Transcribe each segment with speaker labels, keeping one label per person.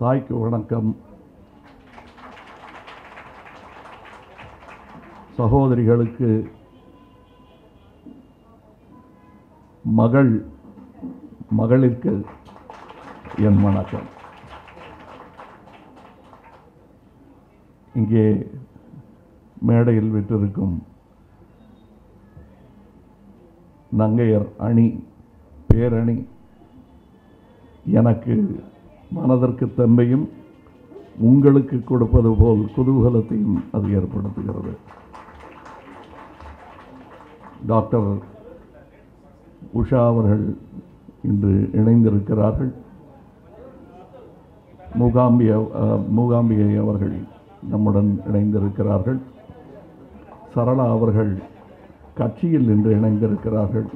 Speaker 1: தாய்க்கு வணக்கம். சகோதரிகளுக்கு மகள் மகளிற்கு என் வணக்கம். இங்கே மேடையில் விட்டிருக்கும் நங்கையர் அணி பேரணி எனக்கு மனதிற்கு தன்மையும் உங்களுக்கு கொடுப்பது போல் குதூகலத்தையும் அது ஏற்படுத்துகிறது. டாக்டர் உஷா அவர்கள் இன்று இணைந்திருக்கிறார்கள். மூகாம்பிய மூகாம்பிகை அவர்கள் நம்முடன் இணைந்திருக்கிறார்கள். சரளா அவர்கள் கட்சியில் இன்று இணைந்திருக்கிறார்கள்.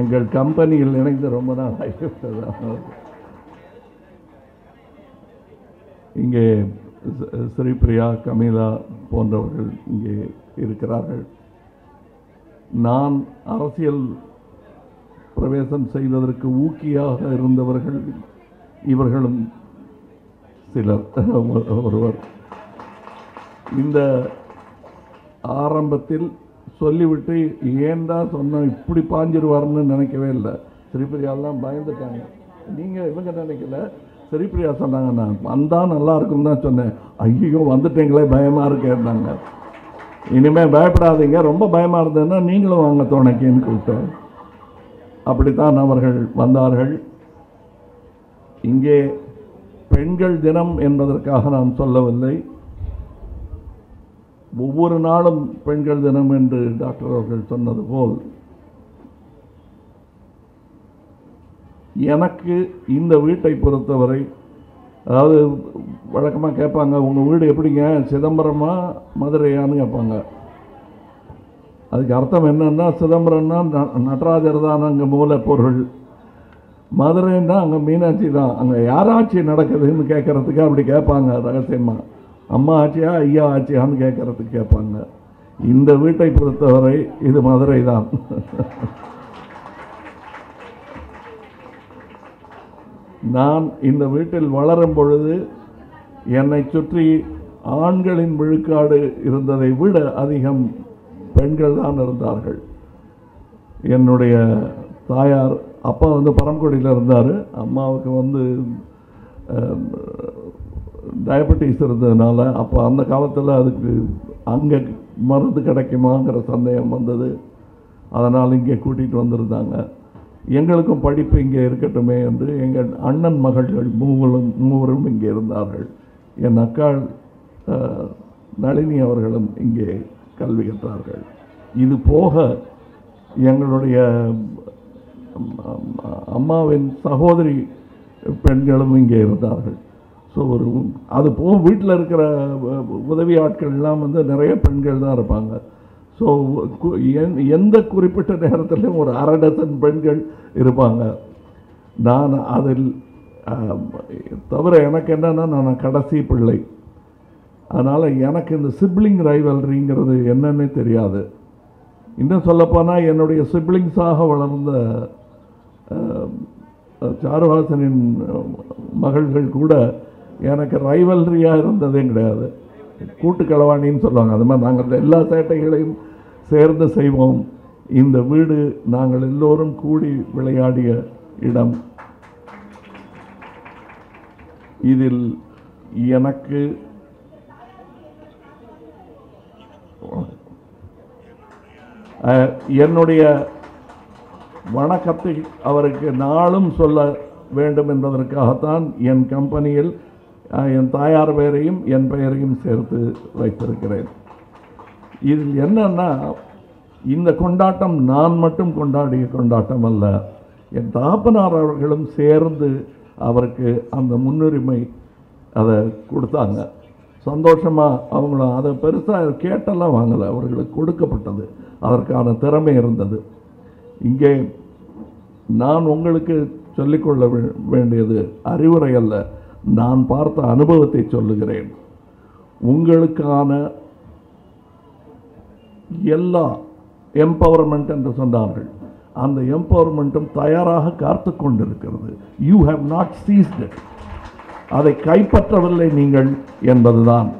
Speaker 1: எங்கள் கம்பெனியில் இணைந்து ரொம்ப நாள் ஆகிவிட்டது. இங்கே ஸ்ரீபிரியா கமீலா போன்றவர்கள் இங்கே இருக்கிறார்கள். நான் அரசியல் பிரவேசம் செய்வதற்கு ஊக்கியாக இருந்தவர்கள் இவர்களும் சிலர். ஒருவர். இந்த ஆரம்பத்தில் சொல்லிவிட்டு ஏன்டா சொன்னோம் இப்படி பாஞ்சிருவார்னு நினைக்கவே இல்லை. ஸ்ரீபிரியாலாம் பயந்துட்டாங்க. நீங்கள் இவங்க நினைக்கல. ஸ்ரீபிரியா சொன்னாங்க நான். வந்தால் நல்லா இருக்கும் தான் சொன்னேன். ஐயோ வந்துட்டீங்களே பயமாக இருக்கேன்னாங்க இனிமேல் பயப்படாதீங்க. ரொம்ப பயமாக இருந்ததுன்னா நீங்களும் வாங்க துணைக்கின்னு கூப்பிட்டேன் அப்படித்தான் அவர்கள் வந்தார்கள். இங்கே பெண்கள் தினம் என்பதற்காக நான் சொல்லவில்லை. ஒவ்வொரு நாளும் பெண்கள் தினம் என்று டாக்டர் அவர்கள் சொன்னது போல் எனக்கு இந்த வீட்டை பொறுத்தவரை அதாவது வழக்கமாக கேட்பாங்க உங்கள் வீடு எப்படிங்க? சிதம்பரமா மதுரையான்னு கேட்பாங்க. அதுக்கு அர்த்தம் என்னென்னா சிதம்பரம்னா ந- நடராஜர் தான் அங்கே மூலப்பொருள். மதுரைன்னா அங்கே மீனாட்சி தான். அங்கே யார் ஆட்சி நடக்குதுன்னு கேட்கறதுக்கு அப்படி கேட்பாங்க ரகசியமாக அம்மா ஆட்சியா ஐயா ஆட்சியான்னு கேட்கறதுக்கு கேட்பாங்க. இந்த வீட்டை பொறுத்தவரை இது மதுரை தான். நான் இந்த வீட்டில் வளரும் பொழுது என்னை சுற்றி ஆண்களின் விழுக்காடு இருந்ததை விட அதிகம் பெண்கள் தான் இருந்தார்கள். என்னுடைய தாயார் அப்பா வந்து பரம்குடியில் இருந்தார். அம்மாவுக்கு வந்து டயபெட்டிஸ் இருந்ததுனால அப்போ அந்த காலத்தில் அதுக்கு அங்கே மருந்து கிடைக்குமாங்கிற சந்தேகம் வந்தது. அதனால் இங்கே கூட்டிகிட்டு வந்திருந்தாங்க. எங்களுக்கும் படிப்பு இங்கே இருக்கட்டுமே என்று எங்கள் அண்ணன் மகள்கள் மூவரும் மூவரும் இங்கே இருந்தார்கள். என் அக்காள் நளினி அவர்களும் இங்கே கல்வி கற்றார்கள். இது போக எங்களுடைய அம்மாவின் சகோதரி பெண்களும் இங்கே இருந்தார்கள். ஸோ ஒரு அது போக வீட்டில் இருக்கிற உதவி ஆட்கள்லாம் வந்து நிறைய பெண்கள் தான் இருப்பாங்க. ஸோ எந்த குறிப்பிட்ட நேரத்திலையும் ஒரு அரை டசன் பெண்கள் இருப்பாங்க. நான் அதில் தவிர எனக்கு என்னன்னா நான் கடைசி பிள்ளை. அதனால் எனக்கு இந்த சிப்ளிங் ரைவல்ரிங்கிறது என்னன்னே தெரியாது. இன்னும் சொல்லப்போனால் என்னுடைய சிப்ளிங்ஸாக வளர்ந்த சாருஹாசனின் மகள்கள் கூட எனக்கு ரைவல்ரியாக இருந்ததே கிடையாது. கூட்டு களவாணின்னு சொல்லுவாங்க. அது மாதிரி நாங்கள் எல்லா சேட்டைகளையும் சேர்ந்து செய்வோம். இந்த வீடு நாங்கள் எல்லோரும் கூடி விளையாடிய இடம். இதில் எனக்கு என்னுடைய வணக்கத்தை அவருக்கு நாளும் சொல்ல வேண்டும் என்பதற்காகத்தான் என் கம்பெனியில் என் தாயார் பெயரையும் என் பெயரையும் சேர்த்து வைத்திருக்கிறேன். இதில் என்னன்னா இந்த கொண்டாட்டம் நான் மட்டும் கொண்டாடிய கொண்டாட்டம் அல்ல என் தாப்பனார் அவர்களும் சேர்ந்து அவருக்கு அந்த முன்னுரிமை அதை கொடுத்தாங்க. சந்தோஷமாக அவங்களும் அதை பெருசாக கேட்டெல்லாம் வாங்கலை அவர்களுக்கு கொடுக்கப்பட்டது. அதற்கான திறமை இருந்தது. இங்கே நான் உங்களுக்கு சொல்லிக்கொள்ள வே- வேண்டியது அறிவுரை அல்ல நான் பார்த்த அனுபவத்தை சொல்லுகிறேன். உங்களுக்கான எல்லா எம்பவர்மெண்ட் என்று சொன்னார்கள். அந்த எம்பவர்மெண்ட்டும் தயாராக காத்து கொண்டிருக்கிறது. யூ ஹேவ் நாட் சீஸ்ட் அதை கைப்பற்றவில்லை நீங்கள் என்பதுதான்.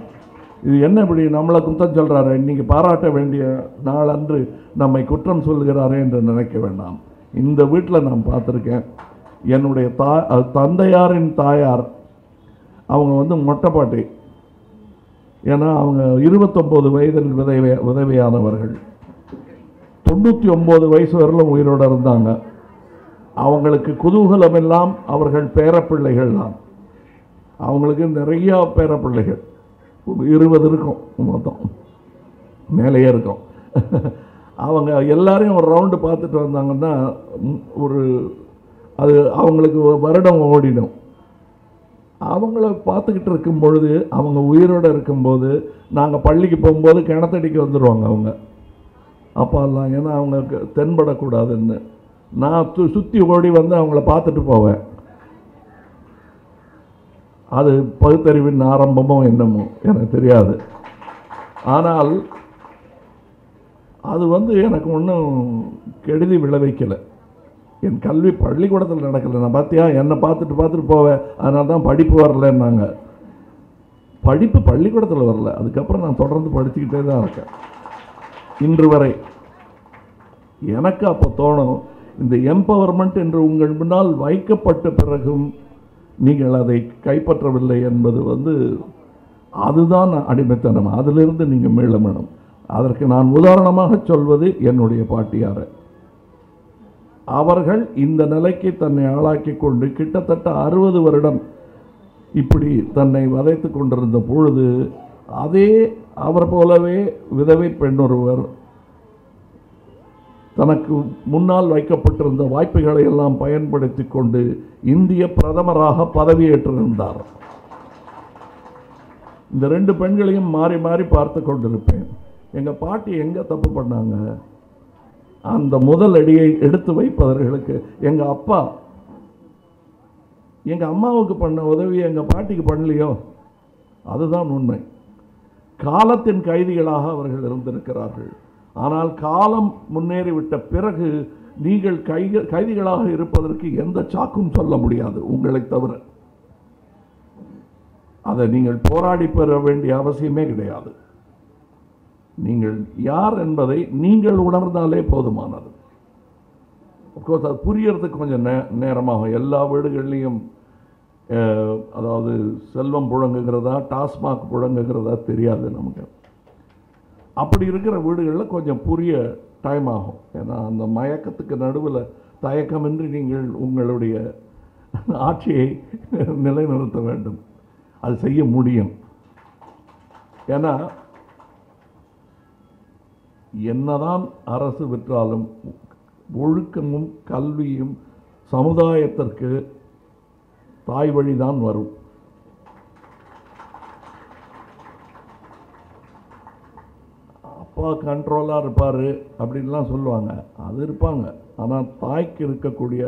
Speaker 1: இது என்ன இப்படி நம்மளை குத்தம் சொல்கிறாரு இன்றைக்கி பாராட்ட வேண்டிய நாளன்று நம்மை குற்றம் சொல்கிறாரே என்று நினைக்க வேண்டாம். இந்த வீட்டில் நான் பார்த்துருக்கேன். என்னுடைய தா தந்தையாரின் தாயார் அவங்க வந்து மொட்டைப்பாட்டி ஏன்னா அவங்க இருபத்தொம்போது வயதில் விதவி உதவியானவர்கள் தொண்ணூற்றி ஒம்பது வயசு வரலும் உயிரோடு இருந்தாங்க. அவங்களுக்கு குதூகலம் எல்லாம் அவர்கள் பேரப்பிள்ளைகள் தான் அவங்களுக்கு நிறையா பேரப்பிள்ளைகள். இருபது இருக்கும் மொத்தம். மேலேயே இருக்கும். அவங்க எல்லாரையும் ஒரு ரவுண்டு பார்த்துட்டு வந்தாங்கன்னா ஒரு அது அவங்களுக்கு ஒரு வருடம் ஓடிடும். அவங்கள பார்த்துக்கிட்டு இருக்கும் பொழுது அவங்க உயிரோடு இருக்கும்போது நாங்கள் பள்ளிக்கு போகும்போது கிணத்தடிக்கு வந்துடுவாங்க அவங்க. அப்பாலாம் ஏன்னா அவங்களுக்கு தென்படக்கூடாதுன்னு. நான் சு சுற்றி ஓடி வந்து அவங்கள பார்த்துட்டு போவேன். அது பகுத்தறிவின் ஆரம்பமோ என்னமோ எனக்கு தெரியாது. ஆனால் அது வந்து எனக்கு ஒன்றும் கெடுதி விளைவிக்கலை. என் கல்வி பள்ளிக்கூடத்தில் நடக்கலை. நான் பார்த்தியா என்னை பார்த்துட்டு பார்த்துட்டு போவேன். அதனால தான் படிப்பு வரலன்னாங்க. படிப்பு பள்ளிக்கூடத்தில் வரல. அதுக்கப்புறம் நான் தொடர்ந்து படிச்சுக்கிட்டே தான் இருக்கேன். இன்று வரை. எனக்கு அப்போ தோணும் இந்த எம்பவர்மெண்ட் என்று உங்கள் முன்னால் வைக்கப்பட்ட பிறகும் நீங்கள் அதை கைப்பற்றவில்லை என்பது வந்து அதுதான் அடிமைத்தனம். அதிலிருந்து நீங்கள் மீள வேணும். அதற்கு நான் உதாரணமாக சொல்வது என்னுடைய பாட்டியாரை. அவர்கள் இந்த நிலைக்கு தன்னை ஆளாக்கி கொண்டு கிட்டத்தட்ட அறுபது வருடம் இப்படி தன்னை வதைத்து கொண்டிருந்த பொழுது அதே அவர் போலவே விதவை பெண்ணொருவர் தனக்கு முன்னால் வைக்கப்பட்டிருந்த வாய்ப்புகளை எல்லாம் பயன்படுத்தி கொண்டு இந்திய பிரதமராக பதவியேற்றிருந்தார். இந்த ரெண்டு பெண்களையும் மாறி மாறி பார்த்து கொண்டிருப்பேன். எங்கள் பாட்டி எங்கே தப்பு பண்ணாங்க? அந்த முதல் அடியை எடுத்து வைப்பவர்களுக்கு எங்கள் அப்பா எங்கள் அம்மாவுக்கு பண்ண உதவி எங்கள் பாட்டிக்கு பண்ணலையோ? அதுதான் உண்மை. காலத்தின் கைதிகளாக அவர்கள் இருந்திருக்கிறார்கள். ஆனால் காலம் முன்னேறிவிட்ட பிறகு நீங்கள் கை கைதிகளாக இருப்பதற்கு எந்த சாக்கும் சொல்ல முடியாது உங்களை தவிர. அதை நீங்கள் போராடி பெற வேண்டிய அவசியமே கிடையாது. நீங்கள் யார் என்பதை நீங்கள் உணர்ந்தாலே போதுமானது. அப்கோர்ஸ் அது புரியறதுக்கு கொஞ்சம் நே நேரமாகும். எல்லா வீடுகள்லையும் அதாவது செல்வம் புழங்குகிறதா டாஸ்மாக் புழங்குகிறதா தெரியாது நமக்கு. அப்படி இருக்கிற வீடுகளில் கொஞ்சம் புரிய டைம் ஆகும். ஏன்னா அந்த மயக்கத்துக்கு நடுவில் தயக்கமின்றி நீங்கள் உங்களுடைய ஆட்சியை நிலைநிறுத்த வேண்டும். அது செய்ய முடியும். ஏன்னா என்னதான் அரசு விற்றாலும் ஒழுக்கமும் கல்வியும் சமுதாயத்திற்கு தாய் வழிதான் வரும். அப்பா கண்ட்ரோலாக இருப்பார் அப்படின்லாம் சொல்லுவாங்க. அது இருப்பாங்க. ஆனால் தாய்க்கு இருக்கக்கூடிய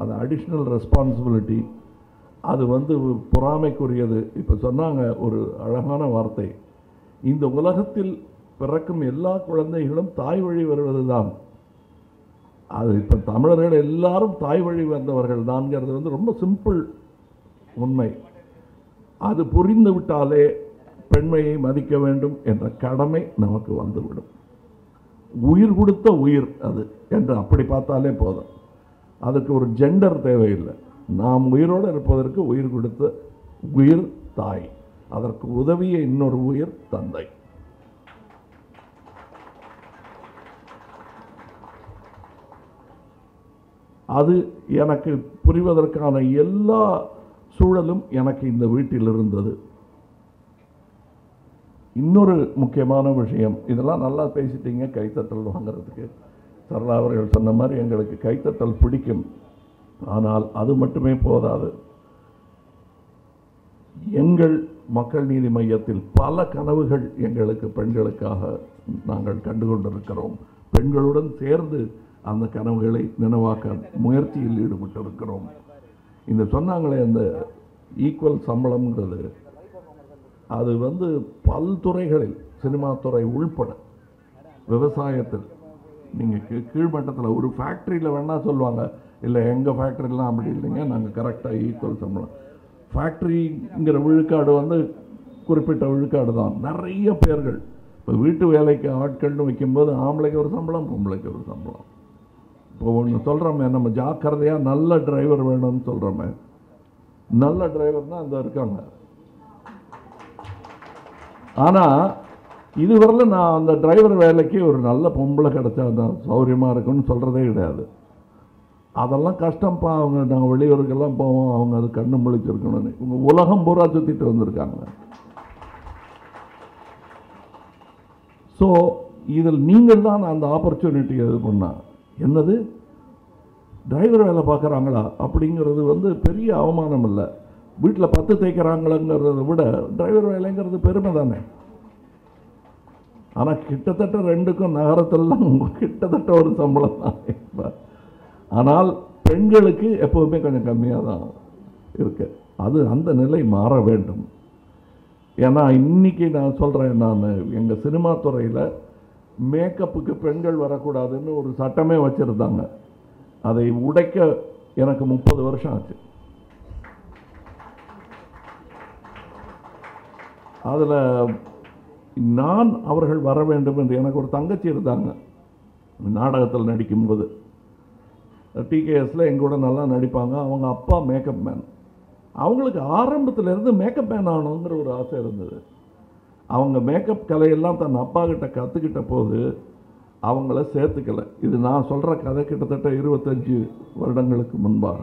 Speaker 1: அந்த அடிஷ்னல் ரெஸ்பான்சிபிலிட்டி அது வந்து பொறாமைக்குரியது. இப்போ சொன்னாங்க ஒரு அழகான வார்த்தை. இந்த உலகத்தில் பிறக்கும் எல்லா குழந்தைகளும் தாய் வழி வருவது தான் அது இப்போ தமிழர்கள் எல்லாரும் தாய் வழி வந்தவர்கள் தான்ங்கிறது வந்து ரொம்ப சிம்பிள் உண்மை. அது புரிந்து விட்டாலே பெண்மையை மதிக்க வேண்டும் என்ற கடமை நமக்கு வந்துவிடும். உயிர் கொடுத்த உயிர் அது என்று அப்படி பார்த்தாலே போதும். அதுக்கு ஒரு ஜெண்டர் தேவையில்லை. நாம் உயிரோடு இருப்பதற்கு உயிர் கொடுத்த உயிர் தாய். அதற்கு உதவிய இன்னொரு உயிர் தந்தை. அது எனக்கு புரிவதற்கான எல்லா சூழலும் எனக்கு இந்த வீட்டில் இருந்தது. இன்னொரு முக்கியமான விஷயம் இதெல்லாம் நல்லா பேசிட்டீங்க கைத்தட்டல் வாங்குறதுக்கு. சரளா அவர்கள் சொன்ன மாதிரி எங்களுக்கு கைத்தட்டல் பிடிக்கும். ஆனால் அது மட்டுமே போதாது. எங்கள் மக்கள் நீதி மையத்தில் பல கனவுகள் எங்களுக்கு பெண்களுக்காக நாங்கள் கண்டு கொண்டிருக்கிறோம் பெண்களுடன் சேர்ந்து அந்த கனவுகளை நினைவாக்க முயற்சியில் ஈடுபட்டிருக்கிறோம். இந்த சொன்னாங்களே அந்த ஈக்குவல் சம்பளம்ன்றது அது வந்து பல்துறைகளில் சினிமா துறை உள்பட விவசாயத்தில். நீங்கள் கீ கீழ்மட்டத்தில் ஒரு ஃபேக்ட்ரியில் வேணால் சொல்லுவாங்க. இல்லை எங்கள் ஃபேக்ட்ரிலாம் அப்படி இல்லைங்க நாங்கள் கரெக்டாக ஈக்குவல் சம்பளம். ஃபேக்ட்ரிங்கிற விழுக்காடு வந்து குறிப்பிட்ட விழுக்காடு தான். நிறைய பேர்கள். இப்போ வீட்டு வேலைக்கு ஆட்கள்னு வைக்கும்போது ஆம்பளைக்கு ஒரு சம்பளம் பொம்பளைக்கு ஒரு சம்பளம். இப்போ ஒன்று சொல்கிறோமே நம்ம ஜாக்கிரதையாக நல்ல டிரைவர் வேணும்னு சொல்கிறோமே நல்ல டிரைவர் தான் அந்த இருக்காங்க. ஆனால் இதுவரையில் நான் அந்த டிரைவர் வேலைக்கு ஒரு நல்ல பொம்பளை கிடச்சா தான் சௌகரியமாக இருக்குன்னு சொல்கிறதே கிடையாது. அதெல்லாம் கஷ்டம்ப்பா அவங்க நாங்கள் வெளியூருக்கெல்லாம் போவோம் அவங்க அது கண்ணு முழிச்சிருக்கணும்னு. இவங்க உலகம் பூரா சுற்றிட்டு வந்திருக்காங்க. ஸோ இதில் நீங்கள் தான் அந்த ஆப்பர்ச்சுனிட்டி இது பண்ணால் என்னது? டிரைவர் வேலை பார்க்குறாங்களா? அப்படிங்கிறது வந்து பெரிய அவமானம் இல்லை. வீட்டில் பத்து தேய்க்கிறாங்களங்கிறத விட டிரைவர் வேலைங்கிறது பெருமை தானே. ஆனால் கிட்டத்தட்ட ரெண்டுக்கும் நகரத்திலாம் கிட்டத்தட்ட ஒரு சம்பளம் தான். இப்போ ஆனால் பெண்களுக்கு எப்போவுமே கொஞ்சம் கம்மியாக தான் இருக்கு. அது அந்த நிலை மாற வேண்டும். ஏன்னா இன்னைக்கு நான் சொல்கிறேன் நான் எங்கள் சினிமா துறையில் மேக்கப்புக்கு பெண்கள் வரக்கூடாதுன்னு ஒரு சட்டமே வச்சுருந்தாங்க. அதை உடைக்க எனக்கு முப்பது வருஷம் ஆச்சு. அதில் நான் அவர்கள் வர வேண்டும் என்று எனக்கு ஒரு தங்கச்சி இருந்தாங்க. நாடகத்தில் நடிக்கும்போது. டிகேஎஸில் எங்கூட நல்லா நடிப்பாங்க. அவங்க அப்பா மேக்கப் மேன் அவங்களுக்கு ஆரம்பத்திலேருந்து மேக்கப் மேன் ஆகணுங்கிற ஒரு ஆசை இருந்தது. அவங்க மேக்கப் கலையெல்லாம் தன் அப்பா கிட்ட கற்றுக்கிட்ட போது அவங்கள சேர்த்துக்கல. இது நான் சொல்கிற கதை கிட்டத்தட்ட இருபத்தஞ்சி வருடங்களுக்கு முன்பாக.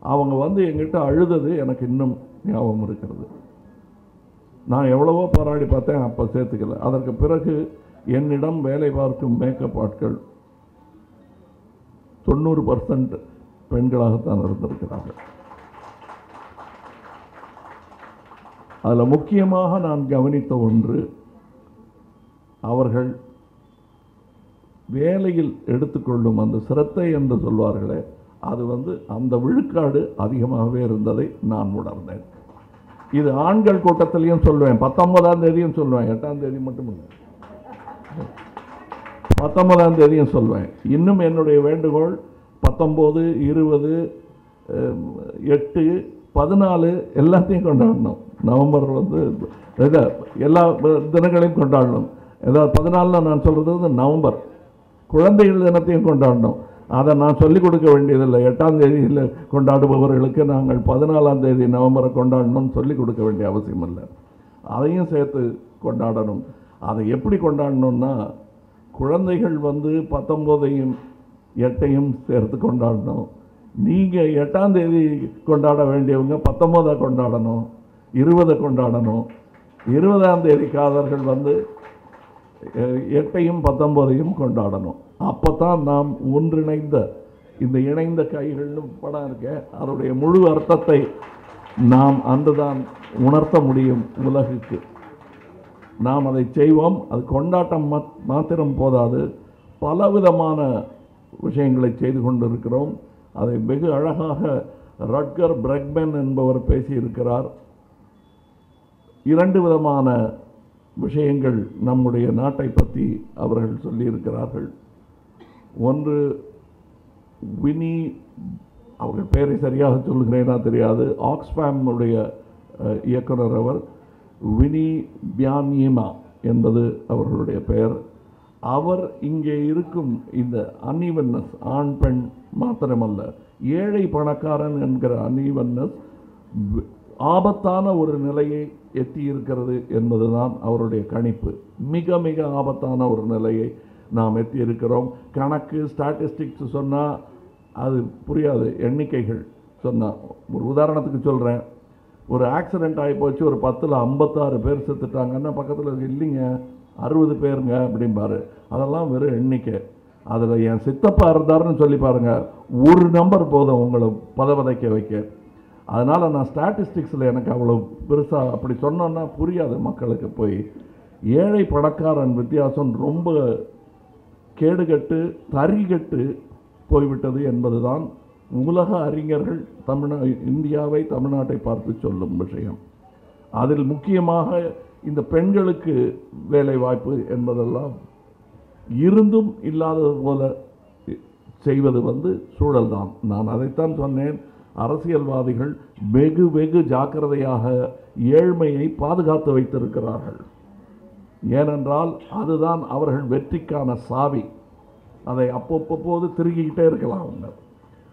Speaker 1: அவங்க வந்து எங்கிட்ட அழுதது எனக்கு இன்னும் ஞாபகம் இருக்கிறது. நான் எவ்வளவோ போராடி பார்த்தேன் அப்போ சேர்த்துக்கல. அதற்கு பிறகு என்னிடம் வேலை பார்க்கும் மேக்கப் ஆட்கள் தொண்ணூறு பர்சன்ட் பெண்களாகத்தான் இருந்திருக்கிறார்கள். அதில் முக்கியமாக நான் கவனித்த ஒன்று அவர்கள் வேலையில் எடுத்துக்கொள்ளும் அந்த சிரத்தை என்று சொல்வார்களே அது வந்து அந்த விழுக்காடு அதிகமாகவே இருந்ததை நான் உணர்ந்தேன். இது ஆண்கள் கூட்டத்திலையும் சொல்லுவேன் பத்தொன்பதாம் தேதியும் சொல்லுவேன் எட்டாம் தேதி மட்டும் இல்லை. பத்தொன்பதாம் தேதியும் சொல்லுவேன் இன்னும் என்னுடைய வேண்டுகோள் பத்தொம்போது இருபது எட்டு பதினாலு எல்லாத்தையும் கொண்டாடணும். நவம்பர் வந்து இதை எல்லா தினங்களையும் கொண்டாடணும். ஏதாவது பதினாலில் நான் சொல்கிறது வந்து நவம்பர். குழந்தைகள் தினத்தையும் கொண்டாடணும். அதை நான் சொல்லிக் கொடுக்க வேண்டியதில்லை. எட்டாம் தேதியில் கொண்டாடுபவர்களுக்கு நாங்கள் பதினாலாம் தேதி நவம்பரை கொண்டாடணும்னு சொல்லிக் கொடுக்க வேண்டிய அவசியம் இல்லை. அதையும் சேர்த்து கொண்டாடணும். அதை எப்படி கொண்டாடணும்னா குழந்தைகள் வந்து பத்தொம்போதையும் எட்டையும் சேர்த்து கொண்டாடணும். நீங்கள் எட்டாம் தேதி கொண்டாட வேண்டியவங்க பத்தொம்போதை கொண்டாடணும் இருபதை கொண்டாடணும். இருபதாம் தேதி காதர்கள் வந்து எட்டையும் பத்தொம்போதையும் கொண்டாடணும். அப்போ தான் நாம் ஒன்றிணைந்த இந்த இணைந்த கைகள்னு படம் இருக்க அதனுடைய முழு அர்த்தத்தை நாம் அன்றுதான் உணர்த்த முடியும் உலகுக்கு. நாம் அதை செய்வோம். அது கொண்டாட்டம் மத்- மாத்திரம் போதாது. பலவிதமான விஷயங்களை செய்து கொண்டிருக்கிறோம். அதை வெகு அழகாக ரட்கர் பிரெக்மென் என்பவர் பேசியிருக்கிறார். இரண்டு விதமான விஷயங்கள் நம்முடைய நாட்டை பற்றி அவர்கள் சொல்லியிருக்கிறார்கள். ஒன்று வினி அவர்கள் பெயரை சரியாக சொல்லுகிறேனா தெரியாது ஆக்ஸ்ஃபேமுடைய இயக்குனர் அவர் வினி பியான்யமா என்பது அவர்களுடைய பெயர். அவர் இங்கே இருக்கும் இந்த அன்இவன்னஸ் ஆண் பெண் மாத்திரமல்ல ஏழை பணக்காரன் என்கிற அன்இவன்னஸ் ஆபத்தான ஒரு நிலையை எட்டியிருக்கிறது என்பதுதான் அவருடைய கணிப்பு. மிக மிக ஆபத்தான ஒரு நிலையை நாம் எட்டியிருக்கிறோம். கணக்கு ஸ்டாட்டிஸ்டிக்ஸ் சொன்னால் அது புரியாது எண்ணிக்கைகள் சொன்னால் ஒரு உதாரணத்துக்கு சொல்கிறேன் ஒரு ஆக்சிடென்ட் ஆகி போச்சு ஒரு பத்தில் ஐம்பத்தாறு பேர் செத்துட்டாங்கன்னா பக்கத்தில் இல்லைங்க. அறுபது பேருங்க அப்படிம்பாரு அதெல்லாம் வெறும் எண்ணிக்கை. அதில் என் சித்தப்பா இருந்தாருன்னு சொல்லி பாருங்க. ஒரு நம்பர் போதும் உங்களை பதவதைக்க வைக்க. அதனால் நான் ஸ்டாட்டிஸ்டிக்ஸில் எனக்கு அவ்வளோ பெருசாக அப்படி சொன்னோன்னா புரியாது மக்களுக்கு போய். ஏழை பணக்காரன் வித்தியாசம் ரொம்ப கேடுகட்டு தறிகட்டு போய்விட்டது என்பதுதான் உலக அறிஞர்கள் தமிழ்நா இந்தியாவை தமிழ்நாட்டை பார்த்து சொல்லும் விஷயம். அதில் முக்கியமாக இந்த பெண்களுக்கு வேலை வாய்ப்பு என்பதெல்லாம் இருந்தும் இல்லாதது போல செய்வது வந்து சூழல்தான். நான் அதைத்தான் சொன்னேன். அரசியல்வாதிகள் வெகு வெகு ஜாக்கிரதையாக ஏழ்மையை பாதுகாத்து வைத்திருக்கிறார்கள். ஏனென்றால் அதுதான் அவர்கள் வெற்றிக்கான சாவி. அதை அப்பப்போது திருகிக்கிட்டே இருக்கலாம். அவங்க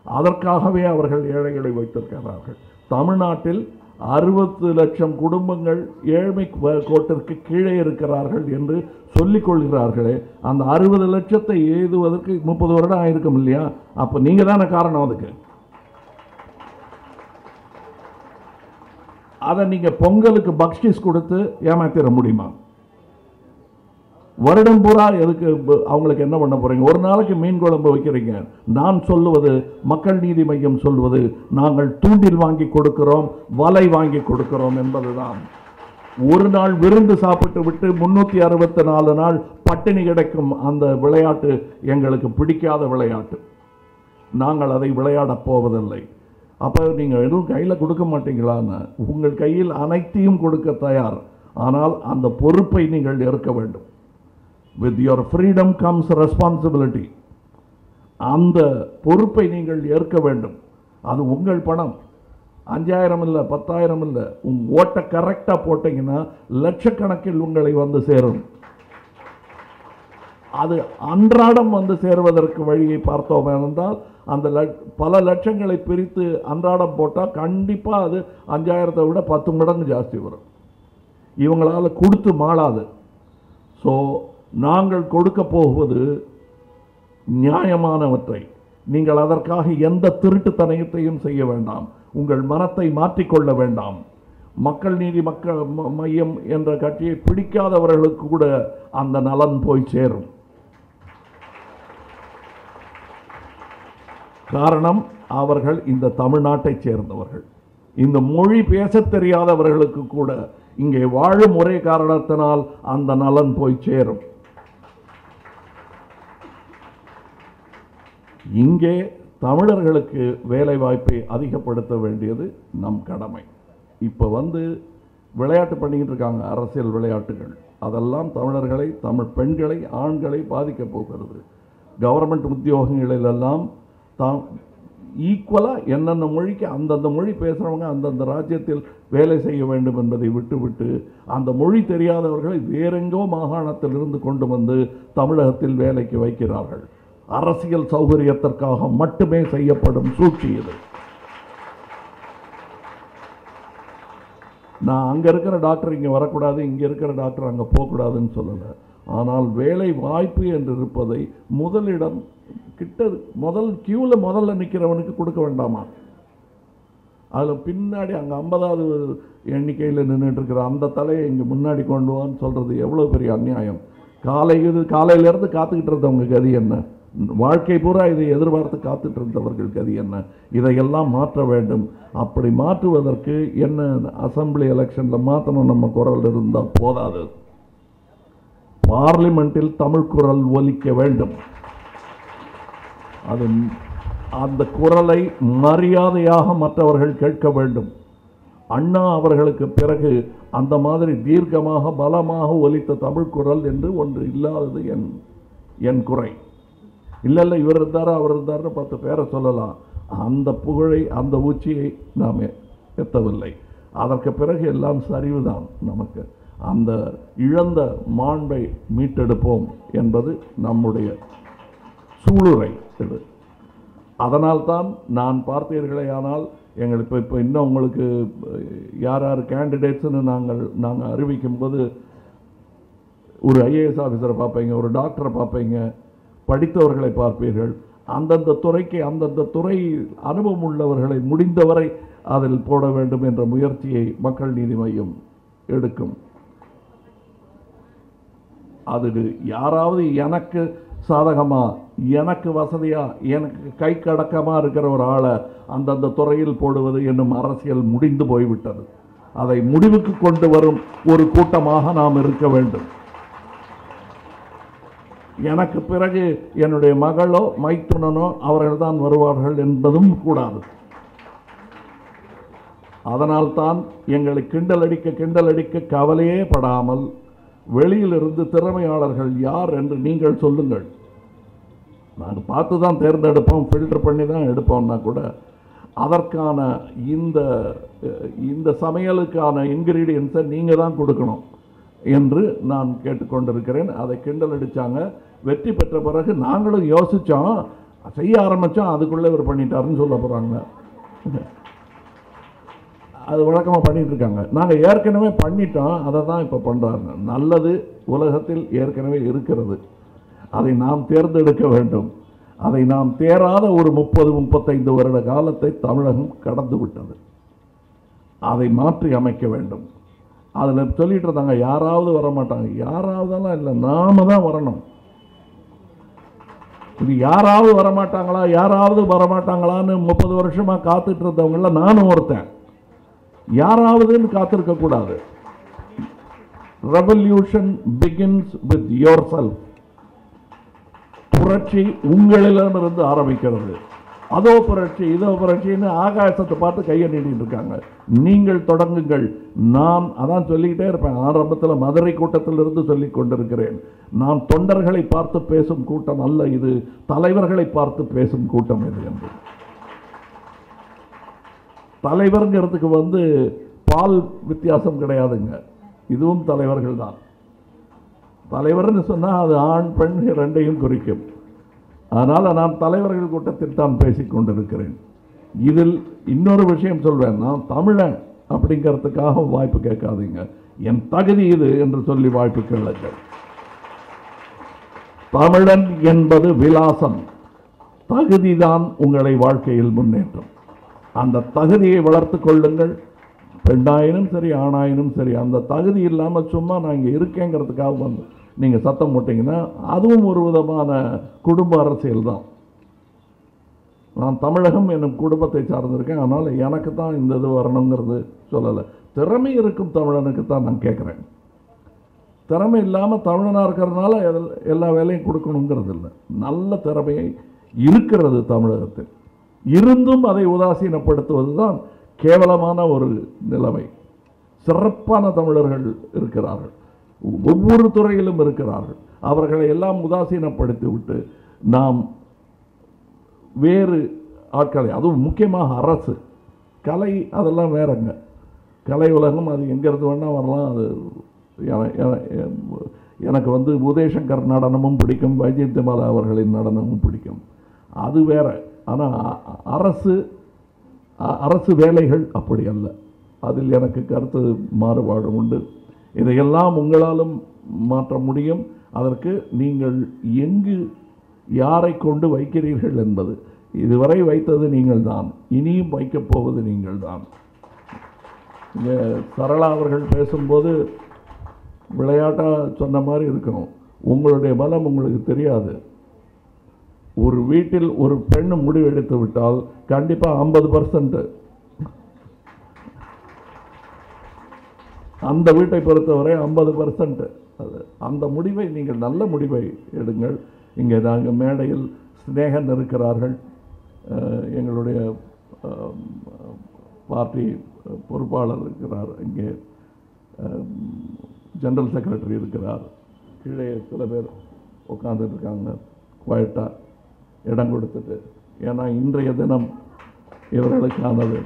Speaker 1: அதற்காகவே அவர்கள் ஏழைகளை வைத்திருக்கிறார்கள். தமிழ்நாட்டில் அறுபத்து லட்சம் குடும்பங்கள் ஏழ்மை கோட்டிற்கு கீழே இருக்கிறார்கள் என்று சொல்லிக்கொள்கிறார்களே அந்த அறுபது லட்சத்தை எழுதுவதற்கு முப்பது வருடம் ஆயிருக்கும் இல்லையா? அப்போ நீங்கள் தானே காரணம் அதுக்கு. அதை நீங்கள் பொங்கலுக்கு பக்ஷிஸ் கொடுத்து ஏமாத்திட முடியுமா? வருடம் பூரா எதுக்கு அவங்களுக்கு என்ன பண்ண போகிறீங்க ஒரு நாளைக்கு மீன் குழம்பு வைக்கிறீங்க. நான் சொல்லுவது மக்கள் நீதி மையம் சொல்வது நாங்கள் தூண்டில் வாங்கி கொடுக்கிறோம் வலை வாங்கி கொடுக்கிறோம் என்பதுதான். ஒரு நாள் விருந்து சாப்பிட்டு விட்டு முன்னூற்றி அறுபத்தி நாலு நாள் பட்டினி கிடைக்கும் அந்த விளையாட்டு எங்களுக்கு பிடிக்காத விளையாட்டு. நாங்கள் அதை விளையாடப் போவதில்லை. அப்போ நீங்கள் எதுவும் கையில் கொடுக்க மாட்டீங்களான்னு உங்கள் கையில் அனைத்தையும் கொடுக்க தயார். ஆனால் அந்த பொறுப்பை நீங்கள் இருக்க வேண்டும். With your freedom comes responsibility அந்த பொறுப்பை நீங்கள் ஏற்க வேண்டும். அது உங்கள் பணம். அஞ்சாயிரம் இல்லை பத்தாயிரம் இல்லை உங்க ஓட்டை கரெக்டாக போட்டீங்கன்னா லட்சக்கணக்கில் உங்களை வந்து சேரும். அது அன்றாடம் வந்து சேருவதற்கு வழியை பார்த்தோம் என்றால் அந்த லட்- பல லட்சங்களை பிரித்து அன்றாடம் போட்டால் கண்டிப்பாக அது அஞ்சாயிரத்தை விட பத்து மடங்கு ஜாஸ்தி வரும். இவங்களால் கொடுத்து மாளாது. ஸோ நாங்கள் கொடுக்க போவது நியாயமானவற்றை. நீங்கள் அதற்காக எந்த திருட்டுத்தனயத்தையும் செய்ய வேண்டாம். உங்கள் மனத்தை மாற்றிக்கொள்ள வேண்டாம். மக்கள் நீதி மக்கள் ம- மையம் என்ற கட்சியை பிடிக்காதவர்களுக்கு கூட அந்த நலன் போய் சேரும். காரணம் அவர்கள் இந்த தமிழ்நாட்டைச் சேர்ந்தவர்கள். இந்த மொழி பேசத் தெரியாதவர்களுக்கு கூட இங்கே வாழும் ஒரே காரணத்தினால் அந்த நலன் போய் சேரும். இங்கே தமிழர்களுக்கு வேலை வாய்ப்பை அதிகப்படுத்த வேண்டியது நம் கடமை. இப்போ வந்து விளையாட்டு பண்ணிக்கிட்டு இருக்காங்க அரசியல் விளையாட்டுகள். அதெல்லாம் தமிழர்களை தமிழ் பெண்களை ஆண்களை பாதிக்கப் போகிறது. கவர்மெண்ட் உத்தியோகங்களிலெல்லாம் தாம் ஈக்குவலாக என்னென்ன மொழிக்கு அந்தந்த மொழி பேசுகிறவங்க அந்தந்த ராஜ்யத்தில் வேலை செய்ய வேண்டும் என்பதை விட்டுவிட்டு அந்த மொழி தெரியாதவர்களை வேறெங்கோ மாகாணத்திலிருந்து கொண்டு வந்து தமிழகத்தில் வேலைக்கு வைக்கிறார்கள். அரசியல் சௌகரியத்திற்காக மட்டுமே செய்யப்படும் சூழ்ச்சி இது. நான் அங்கே இருக்கிற டாக்டர் இங்கே வரக்கூடாது இங்கே இருக்கிற டாக்டர் அங்கே போகக்கூடாதுன்னு சொல்லலை. ஆனால் வேலை வாய்ப்பு என்று இருப்பதை முதலிடம் கிட்ட முதல் கியூவில் முதல்ல நிற்கிறவனுக்கு கொடுக்க வேண்டாமா? அதில் பின்னாடி அங்கே ஐம்பதாவது எண்ணிக்கையில் நின்றுட்டுருக்கிற அந்த தலையை இங்கே முன்னாடி கொண்டு வான்னு சொல்கிறது எவ்வளோ பெரிய அநியாயம்? காலை இது காலையிலேருந்து காத்துக்கிட்டு இருந்தவங்க கதி என்ன? வாழ்க்கை பூரா இதை எதிர்பார்த்து காத்துட்டு இருந்தவர்களுக்கு அது என்ன? இதையெல்லாம் மாற்ற வேண்டும். அப்படி மாற்றுவதற்கு என்ன அசெம்பிளி எலெக்ஷனில் மாற்றணும் நம்ம குரல் இருந்தால் போதாது. பார்லிமெண்ட்டில் தமிழ் குரல் ஒலிக்க வேண்டும். அது அந்த குரலை மரியாதையாக மற்றவர்கள் கேட்க வேண்டும். அண்ணா அவர்களுக்கு பிறகு அந்த மாதிரி தீர்க்கமாக பலமாக ஒலித்த தமிழ் குரல் என்று ஒன்று இல்லாதது என் என் குறை. இல்லை இல்லை இவர் இருந்தார் அவர் இருந்தார்னு பார்த்து பேரை சொல்லலாம். அந்த புகழை அந்த உச்சியை நாம் எத்தவில்லை அதற்கு பிறகு எல்லாம் சரிவுதான் நமக்கு. அந்த இழந்த மாண்பை மீட்டெடுப்போம் என்பது நம்முடைய சூளுரை இது. அதனால்தான் நான் பார்த்தீர்களே ஆனால் எங்கள் இப்போ இப்போ இன்னும் உங்களுக்கு யார் யார் கேண்டிடேட்ஸ்னு நாங்கள் நாங்கள் அறிவிக்கும்போது ஒரு ஐஏஎஸ் ஆஃபீஸரை பார்ப்பீங்க ஒரு டாக்டரை பார்ப்பீங்க படித்தவர்களை பார்ப்பீர்கள். அந்தந்த துறைக்கு அந்தந்த துறை அனுபவம் உள்ளவர்களை முடிந்தவரை அதில் போட வேண்டும் என்ற முயற்சியை மக்கள் நீதி மையம் எடுக்கும். அது யாராவது எனக்கு சாதகமா எனக்கு வசதியாக எனக்கு கை கடக்கமாக இருக்கிற ஒரு ஆளை அந்தந்த துறையில் போடுவது என்னும் அரசியல் முடிந்து போய்விட்டது. அதை முடிவுக்கு கொண்டு வரும் ஒரு கூட்டமாக நாம் இருக்க வேண்டும். எனக்கு பிறகு என்னுடைய மகளோ மைத்துனனோ அவர்கள்தான் வருவார்கள் என்பதும் கூடாது. அதனால்தான் எங்களை கிண்டல் அடிக்க கிண்டல் அடிக்க கவலையே படாமல் வெளியிலிருந்து திறமையாளர்கள் யார் என்று நீங்கள் சொல்லுங்கள். நாங்கள் பார்த்து தான் தேர்ந்தெடுப்போம் ஃபில்டர் பண்ணி தான் எடுப்போம்னா கூட அதற்கான இந்த இந்த சமையலுக்கான இன்கிரீடியன்ஸை நீங்கள் தான் கொடுக்கணும் என்று நான் கேட்டுக்கொண்டிருக்கிறேன். அதை கிண்டல் அடித்தாங்க வெற்றி பெற்ற பிறகு நாங்களும் யோசித்தோம் செய்ய ஆரம்பித்தோம் அதுக்குள்ளே இவர் பண்ணிட்டாருன்னு சொல்ல போகிறாங்க அது வழக்கமாக பண்ணிகிட்ருக்காங்க நாங்கள் ஏற்கனவே பண்ணிட்டோம் அதை தான் இப்போ பண்ணுறாங்க நல்லது உலகத்தில் ஏற்கனவே இருக்கிறது. அதை நாம் தேர்ந்தெடுக்க வேண்டும். அதை நாம் தேராத ஒரு முப்பது முப்பத்தைந்து வருட காலத்தை தமிழகம் கடந்து விட்டது. அதை மாற்றி அமைக்க வேண்டும். அதில் சொல்லிட்டு இருந்தாங்க யாராவது வர மாட்டாங்க யாராவதெல்லாம் இல்லை நாம தான் வரணும். இது யாராவது வரமாட்டாங்களா? யாராவது வரமாட்டாங்களான்னு முப்பது வருஷமாக காத்துட்டு இருந்தவங்கள நானும் ஒருத்தன். யாராவதுன்னு காத்திருக்கக்கூடாது revolution begins with your self புரட்சி உங்களிடமிருந்து ஆரம்பிக்கிறது. அதோ புரட்சி இதோ புரட்சின்னு ஆகாசத்தை பார்த்து கையை நீட்டிட்டு இருக்காங்க. நீங்கள் தொடங்குங்கள். நான் அதான் சொல்லிக்கிட்டே இருப்பேன். ஆரம்பத்தில் மதுரை கூட்டத்திலிருந்து சொல்லி கொண்டிருக்கிறேன். நான் தொண்டர்களை பார்த்து பேசும் கூட்டம் அல்ல இது. தலைவர்களை பார்த்து பேசும் கூட்டம் இது என்று. தலைவருங்கிறதுக்கு வந்து பால் வித்தியாசம் கிடையாதுங்க. இதுவும் தலைவர்கள் தான். தலைவர்னு சொன்னால் அது ஆண் பெண் ரெண்டையும் குறிக்கும். அதனால் நான் தலைவர்கள் கூட்டத்தில் தான் பேசிக்கொண்டிருக்கிறேன் இதில் இன்னொரு விஷயம் சொல்வேன். நான் தமிழன் அப்படிங்கிறதுக்காக வாய்ப்பு கேட்காதீங்க. என் தகுதி இது என்று சொல்லி வாய்ப்பு கேளுங்கள். தமிழன் என்பது விலாசம். தகுதிதான் உங்களை வாழ்க்கையில் முன்னேற்றம். அந்த தகுதியை வளர்த்து கொள்ளுங்கள். பெண்ணாயினும் சரி ஆணாயினும் சரி அந்த தகுதி இல்லாமல் சும்மா நான் இங்கே இருக்கேங்கிறதுக்காக வந்து நீங்கள் சத்தம் போட்டிங்கன்னா அதுவும் ஒரு விதமான குடும்ப அரசியல் தான். நான் தமிழகம் என்னும் குடும்பத்தை சார்ந்திருக்கேன். அதனால் எனக்கு தான் இந்த இது வரணுங்கிறது சொல்லலை. திறமை இருக்கும் தமிழனுக்கு தான் நான் கேட்குறேன் திறமை இல்லாமல் தமிழனாக இருக்கிறதுனால எல்- எல்லா வேலையும் கொடுக்கணுங்கிறது இல்லை. நல்ல திறமையை இருக்கிறது தமிழகத்தில். இருந்தும் அதை உதாசீனப்படுத்துவது தான் கேவலமான ஒரு நிலைமை. சிறப்பான தமிழர்கள் இருக்கிறார்கள். ஒவ்வொரு துறையிலும் இருக்கிறார்கள். அவர்களை எல்லாம் உதாசீனப்படுத்தி விட்டு நாம் வேறு ஆட்களை அதுவும் முக்கியமாக அரசு கலை அதெல்லாம் வேறங்க. கலை உலகம் அது எங்கேருந்து வேணால் வரலாம். அது எனக்கு வந்து உதயசங்கர் நடனமும் பிடிக்கும் வைஜயந்திமாலா அவர்களின் நடனமும் பிடிக்கும். அது வேற. ஆனால் அரசு அ- அரசு வேலைகள் அப்படி அல்ல. அதில் எனக்கு கருத்து மாறுபாடு உண்டு. இதையெல்லாம் உங்களாலும் மாற்ற முடியும். அதற்கு நீங்கள் எங்கு யாரை கொண்டு வைக்கிறீர்கள் என்பது. இதுவரை வைத்தது நீங்கள் தான் இனியும் வைக்கப் போவது நீங்கள் தான் சரளா அவர்கள் பேசும்போது விளையாட்டாக சொன்ன மாதிரி இருக்கும் உங்களுடைய பலம் உங்களுக்கு தெரியாது. ஒரு வீட்டில் ஒரு பெண் முடிவெடுத்து விட்டால் கண்டிப்பாக ஐம்பது பர்சன்ட் அந்த வீட்டை பொறுத்தவரை ஐம்பது பர்சன்ட் அது அந்த முடிவை நீங்கள் நல்ல முடிவை எடுங்கள். இங்கே நாங்கள் மேடையில் சிநேகன் இருக்கிறார்கள். எங்களுடைய பார்ட்டி பொறுப்பாளர் இருக்கிறார். இங்கே ஜெனரல் செக்ரட்டரி இருக்கிறார். கீழே சில பேர் உட்காந்துட்டு இருக்காங்க குவாய்ட்டாக இடம் கொடுத்துட்டு. ஏன்னா இன்றைய தினம் இவர்களுக்கானது.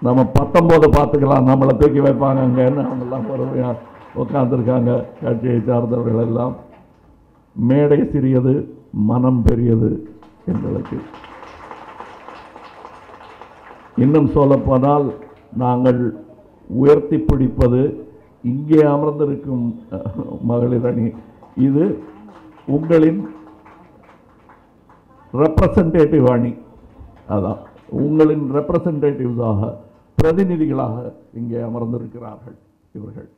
Speaker 1: நம்ம பத்தொம்போது பார்த்துக்கலாம் நம்மளை தூக்கி வைப்பாங்க. அங்கேன்னு அவங்கெல்லாம் பொறுமையாக உட்காந்துருக்காங்க கட்சியை சார்ந்தவர்கள் எல்லாம். மேடை சிறியது மனம் பெரியது எங்களுக்கு. இன்னும் சொல்லப்போனால் நாங்கள் உயர்த்தி பிடிப்பது இங்கே அமர்ந்திருக்கும் மகளிர் அணி. இது உங்களின் ரெப்ரசன்டேட்டிவ் அணி. அதான். உங்களின் ரெப்ரசன்டேட்டிவ்ஸாக பிரதிநிதிகளாக இங்கே அமர்ந்திருக்கிறார்கள் இவர்கள்.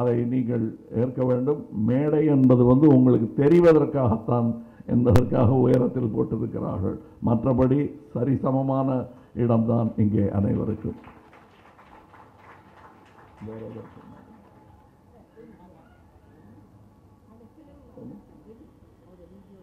Speaker 1: அதை நீங்கள் ஏற்க வேண்டும். மேடை என்பது வந்து உங்களுக்கு தெரிவதற்காகத்தான் என்பதற்காக உயரத்தில் போட்டிருக்கிறார்கள். மற்றபடி சரிசமமான இடம்தான் இங்கே அனைவருக்கும்.